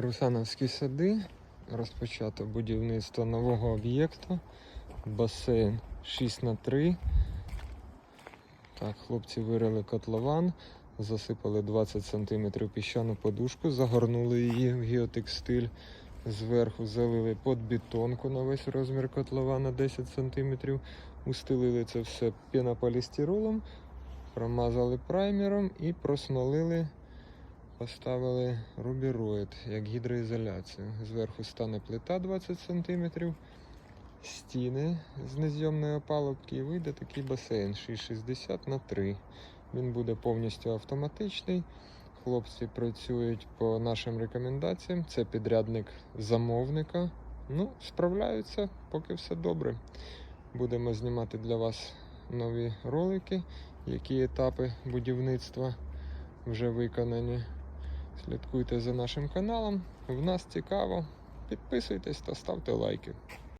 Русановські сади. Розпочато будівництво нового об'єкту. Басейн 6 на 3 Так, хлопці вирили котлован, засипали 20 см піщану подушку, загорнули її в геотекстиль. Зверху залили подбетонку на весь розмір котлована 10 см. Устелили це все пінополістиролом, промазали праймером і просмолили Поставили рубіроїд як гідроізоляцію. Зверху стане плита 20 см, стіни з незйомної опалубки і вийде такий басейн 6,60 на 3. Він буде повністю автоматичний. Хлопці працюють по нашим рекомендаціям. Це підрядник замовника. Ну, справляються, поки все добре. Будемо знімати для вас нові ролики, які етапи будівництва вже виконані. Слідкуйте за нашим каналом. В нас цікаво. Підписуйтесь та ставте лайки.